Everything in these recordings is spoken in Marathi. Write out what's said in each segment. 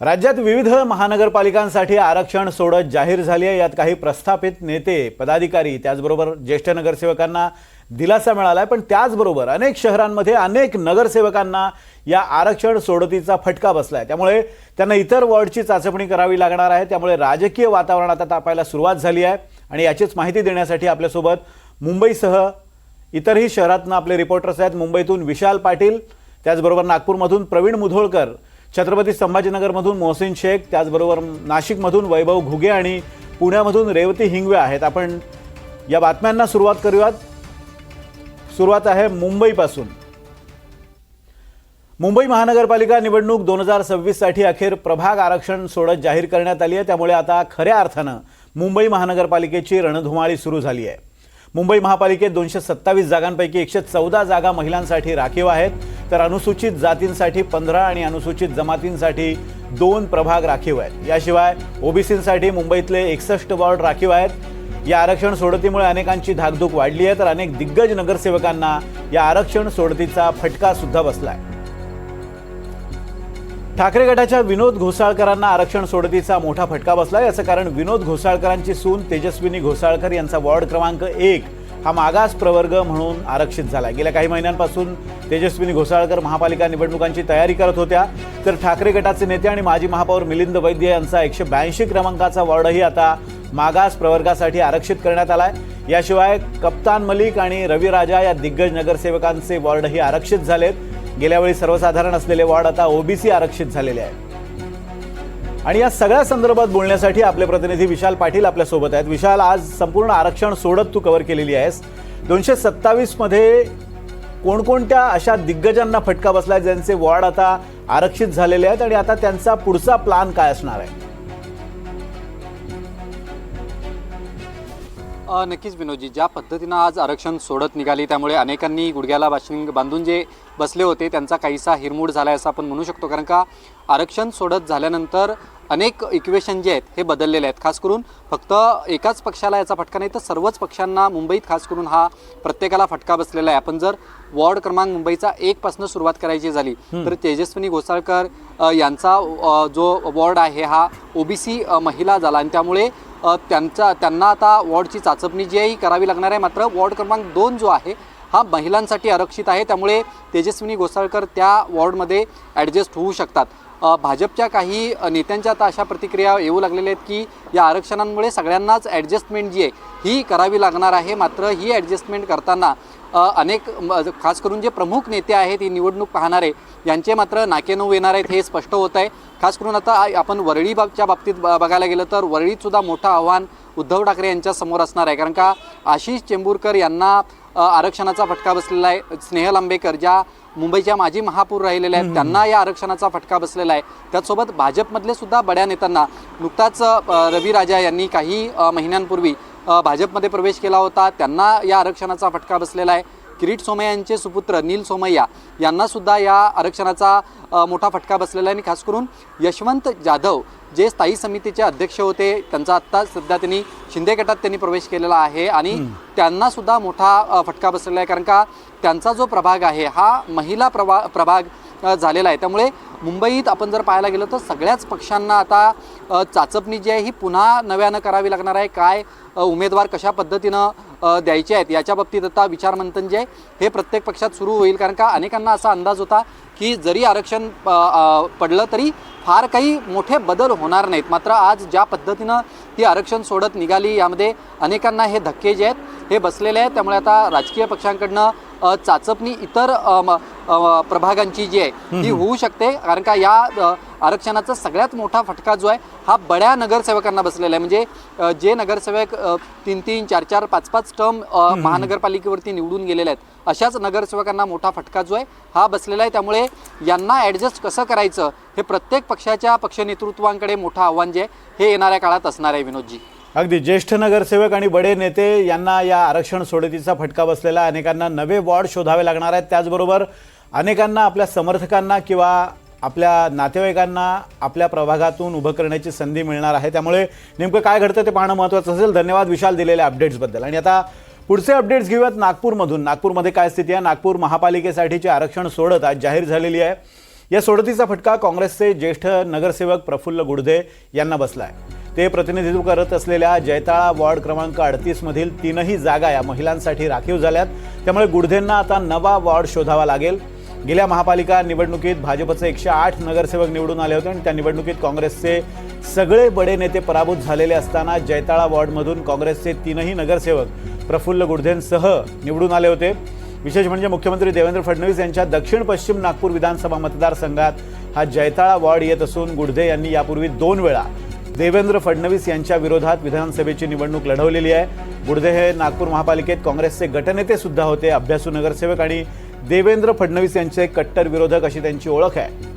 राज्यात विविध महानगरपालिकांसाठी आरक्षण सोडत जाहीर झाली आहे. यात काही प्रस्थापित नेते पदाधिकारी त्याचबरोबर ज्येष्ठ नगरसेवकांना दिलासा मिळाला आहे पण त्याचबरोबर अनेक शहरांमध्ये अनेक नगरसेवकांना या आरक्षण सोडतीचा फटका बसला आहे त्यामुळे त्यांना इतर वॉर्डची चाचपणी करावी लागणार आहे. त्यामुळे राजकीय वातावरण आता तापायला सुरुवात झाली आहे. आणि याचीच माहिती देण्यासाठी आपल्यासोबत मुंबईसह इतरही शहरातनं आपले रिपोर्टर्स आहेत. मुंबईतून विशाल पाटील त्याचबरोबर नागपूरमधून प्रवीण मुधोळकर छत्रपती संभाजीनगरमधून मोहसिन शेख त्याचबरोबर नाशिकमधून वैभव घुगे आणि पुण्यामधून रेवती हिंगवे आहेत. आपण या बातम्यांना सुरुवात करूयात. सुरुवात आहे मुंबईपासून. मुंबई महानगरपालिका निवडणूक दोन हजार सव्वीससाठी अखेर प्रभाग आरक्षण सोडत जाहीर करण्यात आली आहे. त्यामुळे आता खऱ्या अर्थानं मुंबई महानगरपालिकेची रणधुमाळी सुरू झाली आहे. मुंबई महापालिकेत दोनशे सत्तावीस जागांपैकी एकशे चौदा जागा महिलांसाठी राखीव आहेत. तर अनुसूचित जातींसाठी पंधरा आणि अनुसूचित जमातींसाठी दोन प्रभाग राखीव आहेत. याशिवाय ओबीसींसाठी मुंबईतले एकसष्ट वॉर्ड राखीव आहेत. या आरक्षण सोडतीमुळे अनेकांची धाकधूक वाढली आहे. तर अनेक दिग्गज नगरसेवकांना या आरक्षण सोडतीचा फटका सुद्धा बसलाय. ठाकरे गटाच्या विनोद घोसाळकरांना आरक्षण सोडतीचा मोठा फटका बसला याचं कारण विनोद घोसाळकरांची सून तेजस्विनी घोसाळकर यांचा वॉर्ड क्रमांक एक. हा मागास प्रवर्ग म्हणून आरक्षित झाला गेल्या काही महिन्यांपासून तेजस्विनी घोसाळकर महापालिका निवडणुकांची तयारी करत होत्या. तर ठाकरे गटाचे नेते आणि माजी महापौर मिलिंद वैद्य यांचा एकशे ब्याऐंशी क्रमांकाचा वॉर्डही आता मागास प्रवर्गासाठी आरक्षित करण्यात आलाय. याशिवाय कप्तान मलिक आणि रवी राजा या दिग्गज नगरसेवकांचे वॉर्डही आरक्षित झालेत. गेल्यावेळी सर्वसाधारण असलेले वॉर्ड आता ओबीसी आरक्षित झालेले आहे आणि या सगळ्या संदर्भात बोलण्यासाठी आपले प्रतिनिधी विशाल पाटील आपल्यासोबत आहेत. विशाल आज संपूर्ण आरक्षण सोडत तू कव्हर केलेली आहेस. दोनशे सत्तावीसमध्ये कोणकोणत्या अशा दिग्गजांना फटका बसला ज्यांचे वॉर्ड आता आरक्षित झालेले आहेत आणि आता त्यांचा पुढचा प्लान काय असणार आहे? नक्कीच विनोदजी ज्या पद्धतीनं आज आरक्षण सोडत निघाली त्यामुळे अनेकांनी गुडघ्याला बाशिंग बांधून जे बसले होते त्यांचा काहीसा हिरमूड झाला आहे असं आपण म्हणू शकतो. कारण का? आरक्षण सोडत झाल्यानंतर अनेक इक्वेशन जे आहेत हे बदललेले आहेत. खास करून फक्त एकाच पक्षाला याचा फटका नाही तर सर्वच पक्षांना मुंबईत खास करून हा प्रत्येकाला फटका बसलेला आहे. आपण जर वॉर्ड क्रमांक मुंबईचा एक पासून सुरुवात करायची झाली तर तेजस्विनी घोसाळकर यांचा जो वॉर्ड आहे हा ओबीसी महिला झाला. आणि त्यामुळे त्यांचा त्यांना आता वॉर्डची चाचपणी जी आहे ही करावी लागणार आहे. मात्र वॉर्ड क्रमांक दोन जो आहे हा महिलांसाठी आरक्षित आहे. त्यामुळे तेजस्विनी घोसाळकर त्या वॉर्डमध्ये ॲडजस्ट होऊ शकतात. भाजपच्या काही नेत्यांच्या आता अशा प्रतिक्रिया येऊ लागलेल्या आहेत की या आरक्षणांमुळे सगळ्यांनाच ॲडजस्टमेंट जी आहे ही करावी लागणार आहे. मात्र ही ॲडजस्टमेंट करताना अनेक खास करून जे प्रमुख नेते आहेत ही निवडणूक पाहणारे यांचे मात्र नाकेनऊ येणार आहेत हे स्पष्ट होत आहे. खास करून आता आपण वरळी बाबच्या बाबतीत ब- बघायला गेलं तर वरळीतसुद्धा मोठं आव्हान उद्धव ठाकरे यांच्यासमोर असणार आहे. कारण का आशिष चेंबूरकर यांना आरक्षणाचा फटका बसलेला आहे. स्नेहल आंबेकर ज्या मुंबईच्या माजी महापौर राहिलेल्या आहेत. त्यांना या आरक्षणाचा फटका बसलेला आहे. त्याचसोबत भाजपमधले सुद्धा बड्या नेत्यांना नुकताच रवी राजा यांनी काही महिन्यांपूर्वी भाजपमध्ये प्रवेश केला होता. त्यांना या आरक्षणाचा फटका बसलेला आहे. किरीट सोमय्या यांचे सुपुत्र नील सोमय्या यांना सुद्धा या आरक्षणाचा मोठा फटका बसलेला आहे. आणि खास करून यशवंत जाधव जे स्थायी समितीचे अध्यक्ष होते त्यांचा आत्ता सध्या त्यांनी शिंदे गटात त्यांनी प्रवेश केलेला आहे आणि त्यांना सुद्धा मोठा फटका बसलेला आहे. कारण का त्यांचा जो प्रभाग आहे हा महिला प्रभा प्रभाग झालेला आहे. त्यामुळे मुंबईत आपण जर पाहायला गेलो तर सगळ्याच पक्षांना आता चाचपणी जी आहे ही पुन्हा नव्यानं करावी लागणार आहे. काय उमेदवार कशा पद्धतीनं द्यायचे आहेत. याच्या बाबतीत आता विचारमंथन जे हे प्रत्येक पक्षात सुरू होईल. कारण का अनेकांना असा अंदाज होता की जरी आरक्षण पडलं तरी फार काही मोठे बदल होणार नाहीत. मात्र आज ज्या पद्धतीनं ही आरक्षण सोडत निघाली यामध्ये अनेकांना हे धक्के जे आहेत हे बसलेले आहेत. त्यामुळे आता राजकीय पक्षांकडनं चाचपणी इतर प्रभागांची जी आहे ही होऊ शकते. कारण का या आरक्षणाचा सगळ्यात मोठा फटका जो आहे हा बड्या नगरसेवकांना बसलेला आहे. म्हणजे जे नगरसेवक तीन तीन चार चार पाच पाच टर्म महानगरपालिकेवरती निवडून गेलेले आहेत. अशाच नगरसेवकांना मोठा फटका जो आहे हा बसलेला आहे. त्यामुळे यांना ॲडजस्ट कसं करायचं हे प्रत्येक पक्षाच्या पक्ष नेतृत्वांकडे मोठं आव्हान जे आहे हे येणाऱ्या काळात असणार आहे विनोदजी. अगदी. ज्येष्ठ नगरसेवक आणि बडे नेते यांना या आरक्षण सोडतीचा फटका बसलेला आहे. अनेकांना नवे वॉर्ड शोधावे लागणार आहेत. त्याचबरोबर अनेकांना आपल्या समर्थकांना किंवा आपल्या नातेवाईकांना आपल्या प्रभागातून उभं करण्याची संधी मिळणार आहे. त्यामुळे नेमकं काय घडतं ते पाहणं महत्त्वाचं असेल. धन्यवाद विशाल दिलेल्या अपडेट्सबद्दल आणि आता पुढचे अपडेट्स घेऊयात नागपूरमधून. नागपूरमध्ये काय स्थिती आहे? नागपूर महापालिकेसाठीचे आरक्षण सोडत आज जाहीर झालेली आहे. या सोडतीचा फटका काँग्रेसचे ज्येष्ठ नगरसेवक प्रफुल्ल गुडधे यांना बसला आहे ते प्रतिनिधित्व करत असलेल्या जैताळा वॉर्ड क्रमांक अडतीसमधील तीनही जागा या महिलांसाठी राखीव झाल्यात. त्यामुळे गुडधेंना आता नवा वॉर्ड शोधावा लागेल. गेल्या महापालिका निवडणुकीत भाजपचे एकशे आठ नगरसेवक निवडून आले होते आणि त्या निवडणुकीत काँग्रेसचे सगळे बडे नेते पराभूत झालेले असताना जैताळा वॉर्डमधून काँग्रेसचे तीनही नगरसेवक प्रफुल्ल गुडधेंसह निवडून आले होते. विशेष म्हणजे मुख्यमंत्री देवेंद्र फडणवीस यांच्या दक्षिण पश्चिम नागपूर विधानसभा मतदारसंघात हा जैताळा वॉर्ड येत असून गुडधे यांनी यापूर्वी दोन वेळा देवेंद्र फडणवीस यांच्या विरोधात विधानसभेची निवडणूक लढवलेली आहे. गुडधे हे नागपूर महापालिकेत काँग्रेसचे गटनेते सुद्धा होते अभ्यासू नगरसेवक आणि देवेंद्र फडणवीस यांचे कट्टर विरोधक अशी त्यांची ओळख आहे.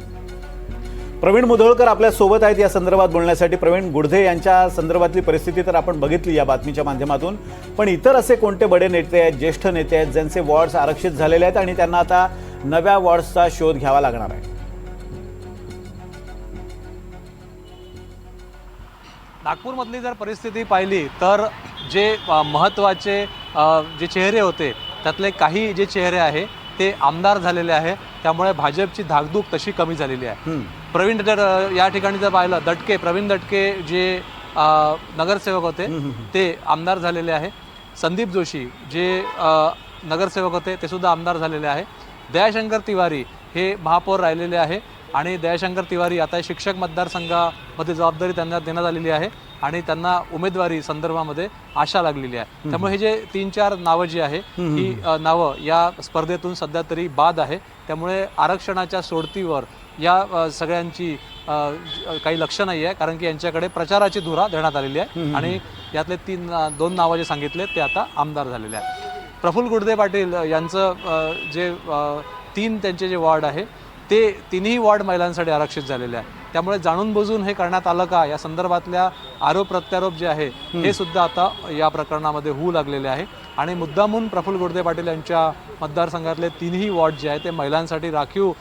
प्रवीण मुधोळकर आपल्यासोबत आहेत या संदर्भात बोलण्यासाठी. प्रवीण गुडधे यांच्या संदर्भातली परिस्थिती तर आपण बघितली या बातमीच्या माध्यमातून. पण इतर असे कोणते बडे नेते आहेत ज्येष्ठ नेते आहेत ज्यांचे वॉर्ड्स आरक्षित झालेले आहेत आणि त्यांना आता नव्या वॉर्ड्सचा शोध घ्यावा लागणार आहे? नागपूरमधली जर परिस्थिती पाहिली तर जे महत्त्वाचे जे चेहरे होते त्यातले काही जे चेहरे आहे ते आमदार झालेले आहे. त्यामुळे भाजपची धाकधूक तशी कमी झालेली आहे. प्रवीण जर या ठिकाणी जर पाहिलं दटके प्रवीण दटके जे नगरसेवक होते ते आमदार झालेले आहे. संदीप जोशी जे नगरसेवक होते ते सुद्धा आमदार झालेले आहे. दयाशंकर तिवारी हे महापौर राहिलेले आहे. आणि दयाशंकर तिवारी आता शिक्षक मतदारसंघामध्ये जबाबदारी त्यांना देण्यात आलेली आहे. आणि त्यांना उमेदवारी संदर्भामध्ये आशा लागलेली आहे. त्यामुळे हे जे तीन चार नावं जी आहे ही नावं या स्पर्धेतून सध्या तरी बाद आहे. त्यामुळे आरक्षणाच्या सोडतीवर या सगळ्यांची काही लक्ष नाही आहे कारण की यांच्याकडे प्रचाराची धुरा देण्यात आलेली आहे. आणि यातले तीन दोन नावं जे सांगितले ते आता आमदार झालेले आहेत. प्रफुल्ल गुडदे पाटील यांचं जे तीन त्यांचे जे वॉर्ड आहे ते तिन्ही वॉर्ड महिलांसाठी आरक्षित झालेले आहे. त्यामुळे जाणून बुजून हे करण्यात आलं का? या संदर्भातल्या आरोप प्रत्यारोप जे आहे हे सुद्धा आता या प्रकरणामध्ये होऊ लागलेले आहे. आणि मुद्दामून प्रफुल्ल गुडदे पाटील यांच्या मतदारसंघातले तिन्ही वॉर्ड जे आहे ते महिलांसाठी राखीव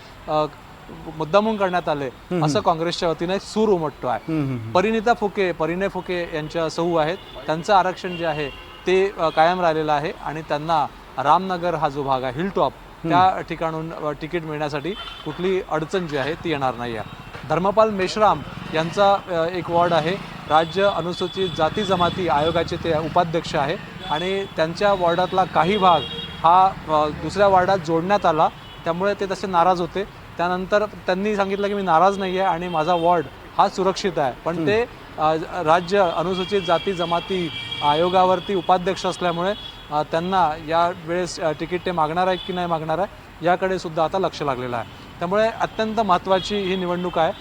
मुद्दामून करण्यात आले. असं काँग्रेसच्या वतीने सूर उमटतो आहे. परिणिता फुके परिणय फुके यांच्या सहू आहेत. त्यांचं आरक्षण जे आहे ते कायम राहिलेलं आहे. आणि त्यांना रामनगर हा जो भाग आहे हिल टॉप त्या ठिकाणून तिकीट मिळण्यासाठी कुठली अडचण जी आहे ती येणार नाही आहे. धर्मपाल मेश्राम यांचा एक वॉर्ड आहे. राज्य अनुसूचित जाती जमाती आयोगाचे ते उपाध्यक्ष आहे. आणि त्यांच्या वॉर्डातला काही भाग हा दुसऱ्या वॉर्डात जोडण्यात आला. त्यामुळे ते तसे नाराज होते. त्यानंतर त्यांनी सांगितलं की मी नाराज नाही आहे आणि माझा वॉर्ड हा सुरक्षित आहे. पण ते राज्य अनुसूचित जाती जमाती आयोगावरती उपाध्यक्ष असल्यामुळे त्यांना या वेळेस तिकीट ते मागणार आहेत की नाही मागणार आहे याकडे सुद्धा आता लक्ष लागलेलं आहे. त्यामुळे अत्यंत महत्त्वाची ही निवडणूक आहे.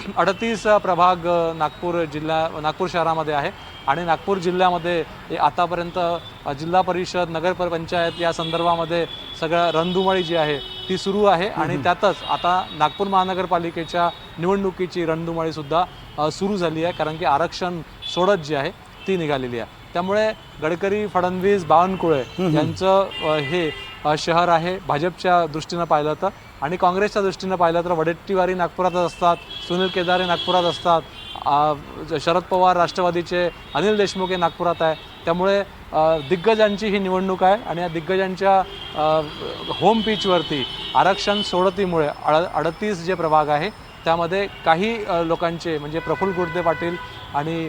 अडतीस प्रभाग नागपूर जिल्हा नागपूर शहरामध्ये आहे. आणि नागपूर जिल्ह्यामध्ये हे आतापर्यंत जिल्हा परिषद नगर पंचायत या संदर्भामध्ये सगळं रणधुमाळी जी आहे ती सुरू आहे. आणि त्यातच आता नागपूर महानगरपालिकेच्या निवडणुकीची रणधुमाळी सुद्धा अ, सुरू झाली आहे. कारण की आरक्षण सोडत जी आहे ती निघालेली आहे. त्यामुळे गडकरी फडणवीस बावनकुळे यांचं हे शहर आहे भाजपच्या दृष्टीनं पाहिलं तर. आणि काँग्रेसच्या दृष्टीनं पाहिलं तर वडेट्टीवारी नागपुरातच असतात सुनील केदारे नागपुरात असतात शरद पवार राष्ट्रवादीचे अनिल देशमुख हे नागपुरात आहे. त्यामुळे दिग्गजांची ही निवडणूक आहे आणि या दिग्गजांच्या होम पिचवरती आरक्षण सोडतीमुळे अड अडतीस जे प्रभाग आहे त्यामध्ये काही लोकांचे म्हणजे प्रफुल्ल गुडदे पाटील आणि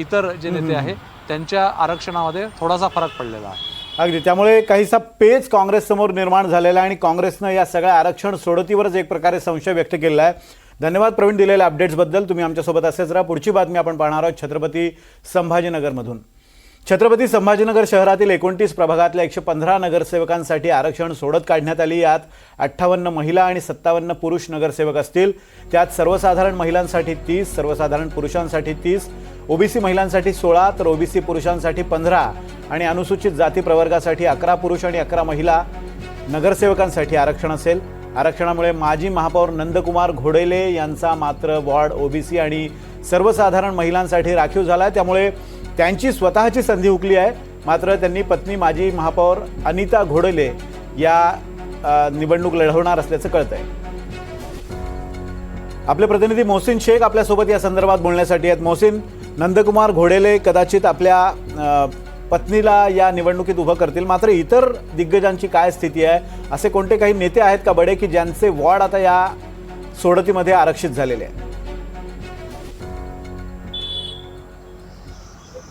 इतर जे नेते आहे त्यांच्या आरक्षणामध्ये थोडासा फरक पडलेला आहे. अगदी. त्यामुळे काहीसा पेच काँग्रेससमोर निर्माण झालेला आहे आणि काँग्रेसनं या सगळ्या आरक्षण सोडतीवरच एक प्रकारे संशय व्यक्त केलेला आहे. धन्यवाद प्रवीण दिलेल्या अपडेट्सबद्दल तुम्ही आमच्यासोबत असेच राहा. पुढची बातमी आपण पाहणार आहोत छत्रपती संभाजीनगरमधून. छत्रपती संभाजीनगर शहरातील एकोणतीस प्रभागातल्या एकशे पंधरा नगरसेवकांसाठी आरक्षण सोडत काढण्यात आली. यात अठ्ठावन्न महिला आणि सत्तावन्न पुरुष नगरसेवक असतील. त्यात सर्वसाधारण महिलांसाठी तीस सर्वसाधारण पुरुषांसाठी तीस ओबीसी महिलांसाठी सोळा तर ओबीसी पुरुषांसाठी पंधरा आणि अनुसूचित जाती प्रवर्गासाठी अकरा पुरुष आणि अकरा महिला नगरसेवकांसाठी आरक्षण असेल. आरक्षणामुळे माजी महापौर नंदकुमार घोडेले यांचा मात्र वॉर्ड ओबीसी आणि सर्वसाधारण महिलांसाठी राखीव झाला आहे त्यामुळे त्यांची स्वतःची संधी हुकली आहे. मात्र त्यांनी पत्नी माजी महापौर अनिता घोडेले या निवडणूक लढवणार असल्याचं कळत आहे आपले प्रतिनिधी मोहसिन शेख आपल्यासोबत या संदर्भात बोलण्यासाठी आहेत. मोहसिन नंदकुमार घोडेले कदाचित आपल्या पत्नीला या निवडणुकीत उभं करतील. मात्र इतर दिग्गजांची काय स्थिती आहे? असे कोणते काही नेते आहेत का बडे की ज्यांचे वॉर्ड आता या सोडतीमध्ये आरक्षित झालेले आहेत?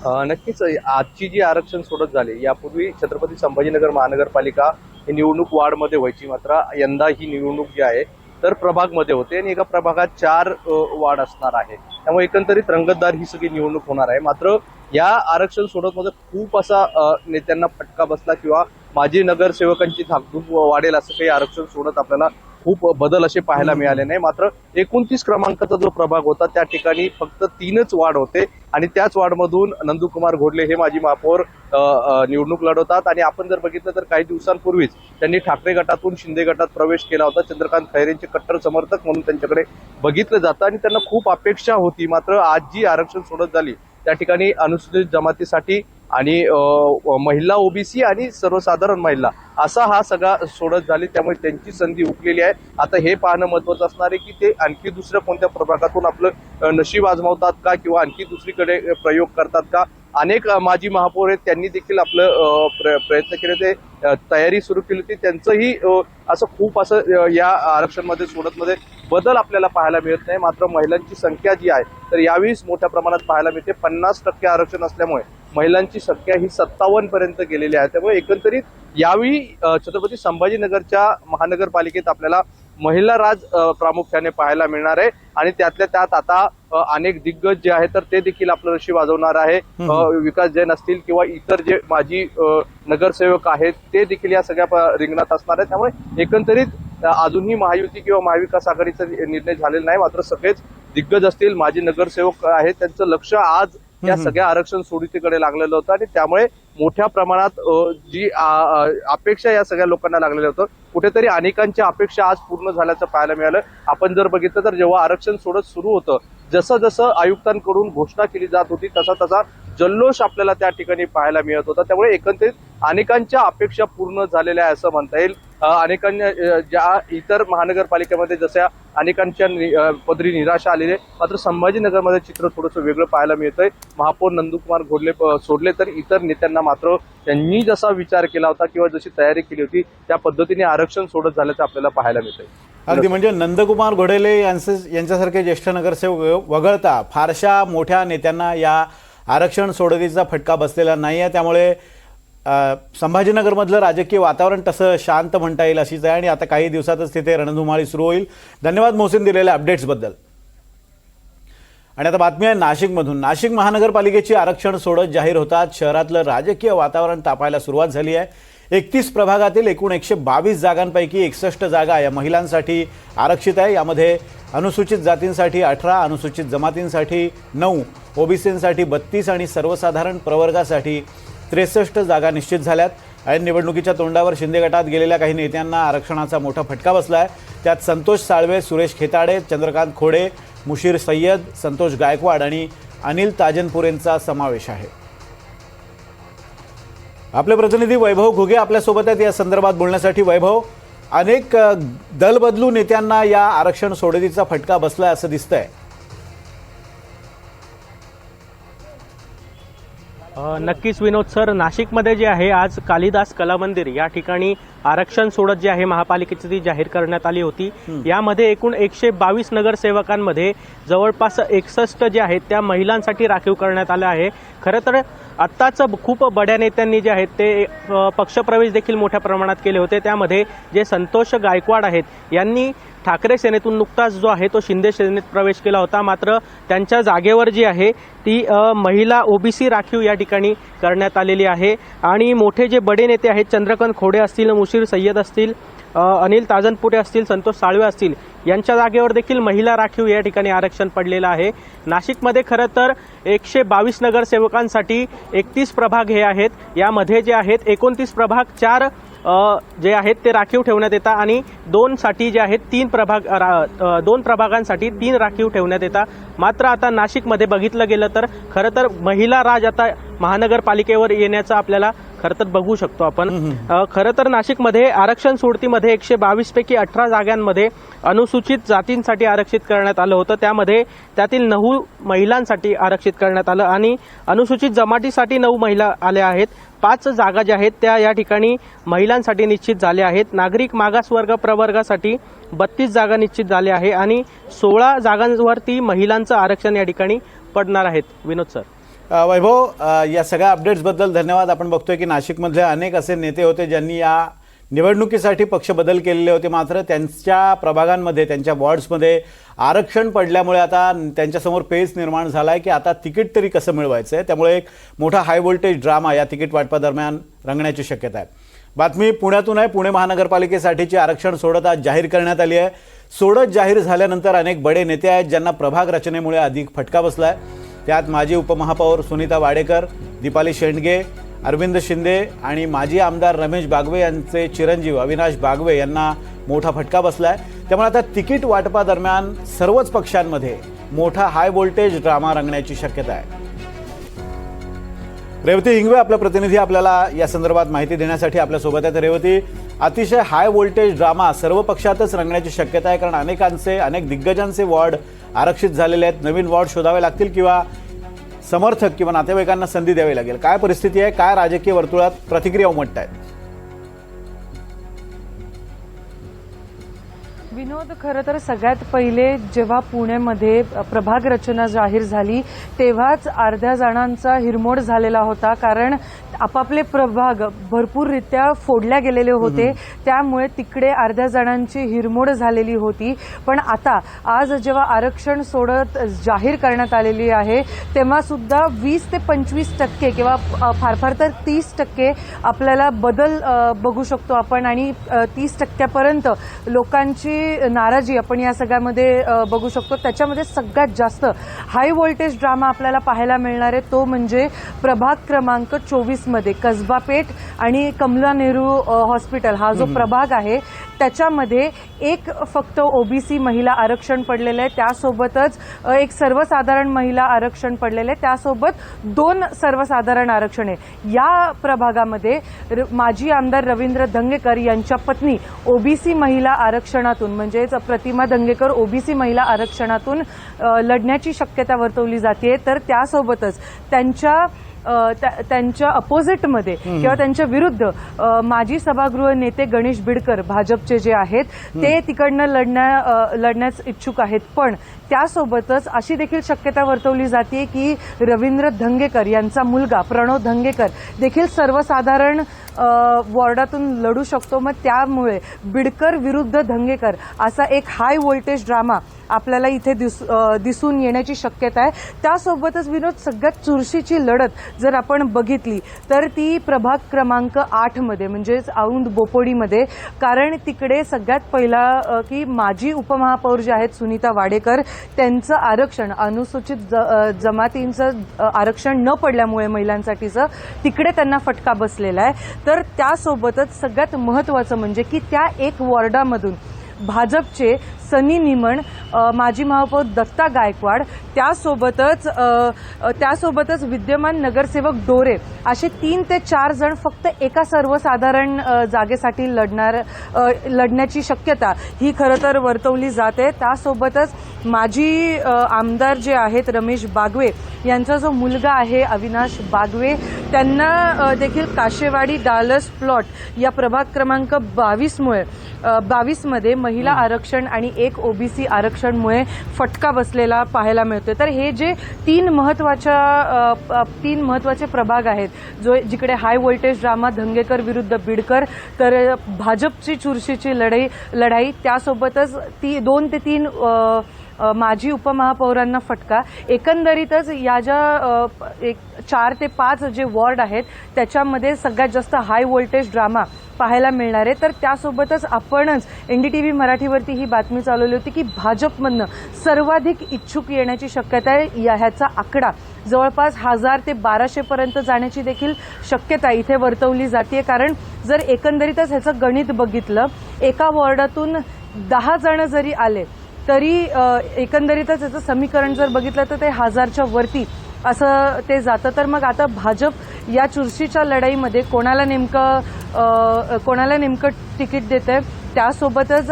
नक्कीच आजची जी आरक्षण सोडत झाली यापूर्वी छत्रपती संभाजीनगर महानगरपालिका ही निवडणूक वार्डमध्ये व्हायची मात्र यंदा ही निवडणूक जी आहे तर प्रभागमध्ये होते आणि एका प्रभागात चार वार्ड असणार आहे. त्यामुळे एकंदरीत रंगतदार ही सगळी निवडणूक होणार आहे. मात्र या आरक्षण सोडतमध्ये खूप असा नेत्यांना फटका बसला किंवा माजी नगरसेवकांची धाकधूक वाढेल असं काही आरक्षण सोडत आपल्याला खूप बदल असे पाहायला मिळाले नाही. मात्र एकोणतीस क्रमांकाचा जो प्रभाग होता त्या ठिकाणी फक्त तीनच वार्ड होते. आणि त्याच वार्डमधून नंदुकुमार घोडले हे माजी महापौर निवडणूक लढवतात. आणि आपण जर बघितलं तर काही दिवसांपूर्वीच त्यांनी ठाकरे गटातून शिंदे गटात प्रवेश केला होता. चंद्रकांत खैरेंचे कट्टर समर्थक म्हणून त्यांच्याकडे बघितलं जातं. आणि त्यांना खूप अपेक्षा होती. मात्र आज जी आरक्षण सोडत झाली त्या ठिकाणी अनुसूचित जमातीसाठी आणि महिला ओबीसी आणि सर्वसाधारण महिला असा हा सगळा सोडत झाली त्यामुळे त्यांची संधी उठलेली आहे. आता हे पाहणं महत्वाचं असणार आहे की ते आणखी दुसऱ्या कोणत्या प्रभागातून आपलं नशीब आजमावतात का किंवा आणखी दुसरीकडे प्रयोग करतात का? अनेक माजी महापौर आहेत त्यांनी देखील आपलं प्र- प्रयत्न केले. ते तयारी सुरू केली होती. त्यांचंही असं खूप असं या आरक्षणमध्ये सोडतमध्ये बदल आपल्याला पाहायला मिळत नाही. मात्र महिलांची संख्या जी आहे तर यावेळीच मोठ्या प्रमाणात पाहायला मिळते. पन्नास टक्के आरक्षण असल्यामुळे महिलांची संख्या ही सत्तावन्न पर्यंत गेलेली आहे. त्यामुळे एकंदरीत यावेळी छत्रपती संभाजीनगरच्या महानगरपालिकेत आपल्याला महिला राज प्रामुख्याने पाहायला मिळणार आहे. आणि त्यातल्या त्यात आता अनेक दिग्गज जे आहेत तर ते देखील आपलं रशी वाजवणार आहे. विकास जैन असतील किंवा इतर जे माजी नगरसेवक आहेत ते देखील या सगळ्या रिंगणात असणार आहेत. त्यामुळे एकंदरीत अजूनही महायुती किंवा महाविकास आघाडीचा निर्णय झालेला नाही. मात्र सगळेच दिग्गज असतील माजी नगरसेवक आहेत त्यांचं लक्ष आज या सगळ्या आरक्षण सोडतीकडे लागलेलं होतं. आणि त्यामुळे मोठ्या प्रमाणात जी आ, अपेक्षा या सगळ्या लोकांना लागलेल्या होतं कुठेतरी अनेकांच्या अपेक्षा आज पूर्ण झाल्याचं पाहायला मिळालं. आपण जर बघितलं तर जेव्हा आरक्षण सोडत सुरू होतं जसं जसं आयुक्तांकडून घोषणा केली जात होती तसा तसा जल्लोष आपल्याला त्या ठिकाणी पाहायला मिळत होता. त्यामुळे एकंदरीत अनेकांच्या अपेक्षा पूर्ण झालेल्या आहे असं म्हणता येईल. अनेकांना अनेकांच्या ज्या इतर महानगरपालिकेमध्ये जशा अनेकांच्या पदरी निराशा आलेली आहे मात्र संभाजीनगरमध्ये चित्र थोडंसं वेगळं पाहायला मिळतंय. महापौर नंदकुमार घोडले सोडले तर इतर नेत्यांना मात्र त्यांनी जसा विचार केला होता किंवा जशी तयारी केली होती त्या पद्धतीने आरक्षण सोडत झाल्याचं आपल्याला पाहायला मिळतंय. अगदी म्हणजे नंदकुमार घोडेले यांचे यांच्यासारखे ज्येष्ठ नगरसेवक वगळता फारशा मोठ्या नेत्यांना या आरक्षण सोडतीचा फटका बसलेला नाही आहे त्यामुळे संभाजीनगरमधलं राजकीय वातावरण तसं शांत म्हणता येईल अशीच आहे आणि आता काही दिवसातच तिथे रणधुमाळी सुरू होईल. धन्यवाद मोहसिन दिलेल्या अपडेट्सबद्दल. आणि आता बातमी आहे नाशिकमधून. नाशिक महानगरपालिकेची आरक्षण सोडत जाहीर होतात. शहरातलं राजकीय वातावरण तापायला सुरुवात झाली आहे. एकतीस प्रभागातील एकूण एकशे बावीस जागांपैकी एकसष्ट जागा या महिलांसाठी आरक्षित आहे. यामध्ये अनुसूचित जातींसाठी अठरा अनुसूचित जमातींसाठी नऊ ओबीसींसाठी बत्तीस आणि सर्वसाधारण प्रवर्गासाठी त्रेसष्ट जागा निश्चित झाल्यात. आणि निवडणुकीच्या तोंडावर शिंदे गटात गेलेल्या काही नेत्यांना आरक्षणाचा मोठा फटका बसला आहे त्यात संतोष साळवे सुरेश खेताडे चंद्रकांत खोडे मुशीर सय्यद संतोष गायकवाड आणि अनिल ताजनपुरेंचा समावेश आहे. आपले प्रतिनिधी वैभव घुगे आपल्यासोबत आहेत. या संदर्भात बोलण्यासाठी वैभव अनेक दलबदलू नेत्यांना या आरक्षण सोडतीचा फटका बसलाय असं दिसतंय. नक्कीच विनोद सर नाशिकमध्ये जे आहे आज कालिदास कला मंदिर या ठिकाणी आरक्षण सोडत जे आहे महापालिकेची ती जाहीर करण्यात आली होती. यामध्ये एकूण एकशे बावीस नगरसेवकांमध्ये जवळपास एकसष्ट जे आहेत त्या महिलांसाठी राखीव करण्यात आलं आहे. खरं तर आत्ताच खूप बड्या नेत्यांनी जे आहेत ते पक्षप्रवेश देखील मोठ्या प्रमाणात केले होते. त्यामध्ये जे संतोष गायकवाड आहेत यांनी ठाकरे सेनेतून नुकताच जो आहे तो शिंदे सेनेत प्रवेश केला होता. मात्र त्यांच्या जागेवर जी आहे ती महिला ओबीसी राखीव या ठिकाणी करण्यात आलेली आहे. आणि मोठे जे बडे नेते आहेत चंद्रकांत खोडे असतील मुशीर सय्यद असतील अनिल ताजनपुरे असतील संतोष साळवे असतील यांच्या जागेवर देखील महिला राखीव या ठिकाणी आरक्षण पडलेलं आहे. नाशिकमध्ये खरं तर एकशे बावीस नगरसेवकांसाठी एकतीस प्रभाग हे आहेत. यामध्ये जे आहेत एकोणतीस प्रभाग चार जे आहेत ते राखीव ठेवण्यात येतात आणि दोनसाठी जे आहेत तीन प्रभाग रा- दोन प्रभागांसाठी तीन राखीव ठेवण्यात येतात. मात्र आता नाशिकमध्ये बघितलं गेलं तर खरं तर महिला राज आता महानगरपालिकेवर येण्याचं आपल्याला खरं तर बघू शकतो आपण. खरं तर नाशिकमध्ये आरक्षण सोडतीमध्ये एकशे बावीस पैकी अठरा जागांमध्ये अनुसूचित जातींसाठी आरक्षित करण्यात आलं होतं. त्यामध्ये त्यातील नऊ महिलांसाठी आरक्षित करण्यात आलं आणि अनुसूचित जमातीसाठी नऊ महिला आल्या आहेत. पाच जागा ज्या आहेत त्या या ठिकाणी महिलां महिलांसाठी निश्चित झाले आहेत. नागरिक मागासवर्ग प्रवर्गासाठी बत्तीस जागा निश्चित झाल्या आहे आणि सोळा जागांवरती महिलांचं आरक्षण या ठिकाणी पडणार आहेत. विनोद सर. वैभव या सगळ्या अपडेट्सबद्दल धन्यवाद. आपण बघतोय की नाशिकमधले अनेक असे नेते होते ज्यांनी या निवडणुकीसाठी पक्ष बदल केलेले होते. मात्र त्यांच्या प्रभागांमध्ये त्यांच्या वॉर्ड्समध्ये आरक्षण पडल्यामुळे आता त्यांच्यासमोर पेच निर्माण झाला आहे की आता तिकीट तरी कसं मिळवायचं आहे त्यामुळे एक मोठा हाय व्होल्टेज ड्रामा या तिकीट वाटपादरम्यान रंगण्याची शक्यता आहे. बातमी पुण्यातून आहे. पुणे महानगरपालिकेसाठीची आरक्षण सोडत आज जाहीर करण्यात आली आहे. सोडत जाहीर झाल्यानंतर अनेक बडे नेते आहेत ज्यांना प्रभाग रचनेमुळे अधिक फटका बसला आहे त्यात माजी उपमहापौर सुनीता वाडेकर दीपाली शेंडगे अरविंद शिंदे आणि माजी आमदार रमेश बागवे यांचे चिरंजीव अविनाश बागवे यांना मोठा फटका बसला आहे त्यामुळे आता तिकीट वाटपादरम्यान सर्वच पक्षांमध्ये मोठा हाय व्होल्टेज ड्रामा रंगण्याची शक्यता आहे. रेवती इंगवे आपला प्रतिनिधी आपल्याला या संदर्भात माहिती देण्यासाठी आपल्यासोबत आहेत. रेवती अतिशय हाय व्होल्टेज ड्रामा सर्व पक्षातच रंगण्याची शक्यता आहे कारण अनेकांचे अनेक दिग्गजांचे वॉर्ड आरक्षित झालेले आहेत. नवीन वॉर्ड शोधावे लागतील किंवा समर्थक किंवा नातेवाईकांना संधी द्यावी लागेल. काय परिस्थिती आहे? काय राजकीय वर्तुळात प्रतिक्रिया उमटत आहेत विनोद खरं तर सगळ्यात पहिले जेव्हा पुण्यामध्ये प्रभाग रचना जाहीर झाली तेव्हाच अर्ध्या जणांचा हिरमोड झालेला होता. कारण आपापले प्रभाग भरपूररित्या फोडल्या गेलेले होते. त्यामुळे तिकडे अर्ध्या जणांची हिरमोड झालेली होती. पण आता आज जेव्हा आरक्षण सोडत जाहीर करण्यात आलेली आहे तेव्हा सुद्धा वीस ते पंचवीस टक्के किंवा फार फार तर तीस टक्के आपल्याला बदल बघू शकतो आपण. आणि तीस टक्क्यापर्यंत लोकांची नाराजी आपण या सगळ्यामध्ये बघू शकतो. त्याच्यामध्ये सगळ्यात जास्त हाय व्होल्टेज ड्रामा आपल्याला पाहायला मिळणार आहे. तो म्हणजे प्रभाग क्रमांक चोवीसमध्ये कसबा पेठ आणि कमला नेहरू हॉस्पिटल हा जो प्रभाग आहे त्याच्यामध्ये एक फक्त ओबीसी महिला आरक्षण पडलेलं आहे. त्यासोबतच एक सर्वसाधारण महिला आरक्षण पडलेलं आहे. त्यासोबत दोन सर्वसाधारण आरक्षण आहे. या प्रभागामध्ये माजी आमदार रवींद्र धंगेकर यांच्या पत्नी ओबीसी महिला आरक्षणातून म्हणजेच प्रतिमा दंगेकर ओबीसी महिला आरक्षणातून लढण्याची शक्यता वर्तवली जाते तर त्यासोबतच त्यांच्या त्यांच्या अपोजिटमध्ये किंवा त्यांच्या विरुद्ध माजी सभागृह नेते गणेश बिडकर भाजपचे जे आहेत ते तिकडनं लढण्या लढण्यास इच्छुक आहेत. पण त्यासोबतच अशी देखील शक्यता वर्तवली जाते की रवींद्र धंगेकर यांचा मुलगा प्रणव धंगेकर देखील सर्वसाधारण वॉर्डातून लढू शकतो. मग त्यामुळे बिडकर विरुद्ध धंगेकर असा एक हाय व्होल्टेज ड्रामा आपल्याला इथे दिस दिसून येण्याची शक्यता आहे. त्यासोबतच विनोद सगळ्यात चुरशीची लढत जर आपण बघितली तर ती प्रभाग क्रमांक आठमध्ये म्हणजेच औंध बोपोडीमध्ये. कारण तिकडे सगळ्यात पहिला की माजी उपमहापौर जे आहेत सुनीता वाडेकर त्यांचं आरक्षण अनुसूचित ज- जमातींचं आरक्षण न पडल्यामुळे महिलांसाठीचं तिकडे त्यांना फटका बसलेला आहे. तर त्यासोबतच सगळ्यात महत्त्वाचं म्हणजे की त्या एक वॉर्डामधून भाजपचे सनी निमण माजी महापौर दत्ता गायकवाड त्यासोबतच त्यासोबतच विद्यमान नगरसेवक डोरे असे तीन ते चार जण फक्त एका सर्वसाधारण जागेसाठी लढणार लढण्याची शक्यता ही खरं तर वर्तवली जाते. त्यासोबतच माजी आमदार जे आहेत रमेश बागवे यांचा जो मुलगा आहे अविनाश बागवे त्यांना देखील काशेवाडी डालस प्लॉट या प्रभाग क्रमांक बावीसमुळे बावीसमध्ये महिला आरक्षण आणि एक ओबीसी आरक्षणमुळे फटका बसलेला पाहायला मिळतोय. तर हे जे तीन महत्त्वाच्या तीन महत्त्वाचे प्रभाग आहेत जो जिकडे हाय व्होल्टेज ड्रामा धंगेकर विरुद्ध बिडकर तर भाजपची चुरशीची लढाई लढाई त्यासोबतच ती दोन ते तीन माजी उपमहापौरांना फटका. एकंदरीतच या ज्या एक चार ते पाच जे वॉर्ड आहेत त्याच्यामध्ये सगळ्यात जास्त हाय व्होल्टेज ड्रामा पाहायला मिळणार आहे. तर त्यासोबतच आपणच एन डी टी व्ही मराठीवरती ही बातमी चालवली होती की भाजपमधनं सर्वाधिक इच्छुक येण्याची शक्यता आहे. या ह्याचा आकडा जवळपास हजार ते बाराशेपर्यंत जाण्याची देखील शक्यता इथे वर्तवली जाते कारण जर एकंदरीतच ह्याचं गणित बघितलं एका वॉर्डातून दहा जण जरी आले तरी एकंदरीतच याचं समीकरण जर बघितलं तर ते हजारच्या वरती असं ते जातं. तर मग आता भाजप या चुरशीच्या लढाईमध्ये कोणाला नेमकं कोणाला नेमकं तिकीट देत आहे त्यासोबतच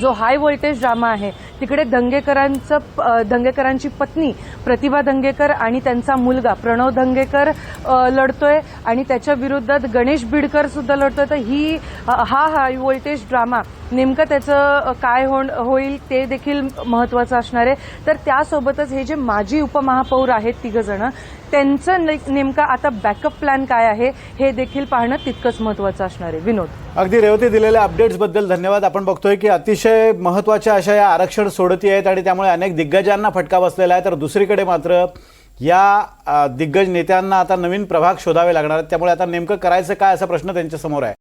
जो हाय व्होल्टेज ड्रामा आहे तिकडे दंगेकरांचं दंगेकरांची पत्नी प्रतिभा दंगेकर आणि त्यांचा मुलगा प्रणव दंगेकर लढतोय. आणि त्याच्या विरोधात गणेश बिडकर सुद्धा लढतोय. तर ही हा हाय व्होल्टेज ड्रामा नेमकं त्याचं काय होण होईल ते देखील महत्वाचं असणार आहे. तर त्यासोबतच हे जे माजी उपमहापौर आहेत तिघं जण त्यांचं नेमका नेमकं आता बॅकअप प्लॅन काय आहे हे देखील पाहणं तितकंच महत्वाचं असणार आहे. विनोद. अगदी रेवती दिलेल्या अपडेट्सबद्दल धन्यवाद. आपण बघतोय की अतिशय महत्त्वाच्या अशा या आरक्षण सोडती आहेत आणि त्यामुळे अनेक दिग्गजांना फटका बसलेला आहे. तर दुसरीकडे मात्र या दिग्गज नेत्यांना आता नवीन प्रभाग शोधावे लागणार आहेत. त्यामुळे आता नेमकं करायचं काय असा प्रश्न त्यांच्यासमोर आहे.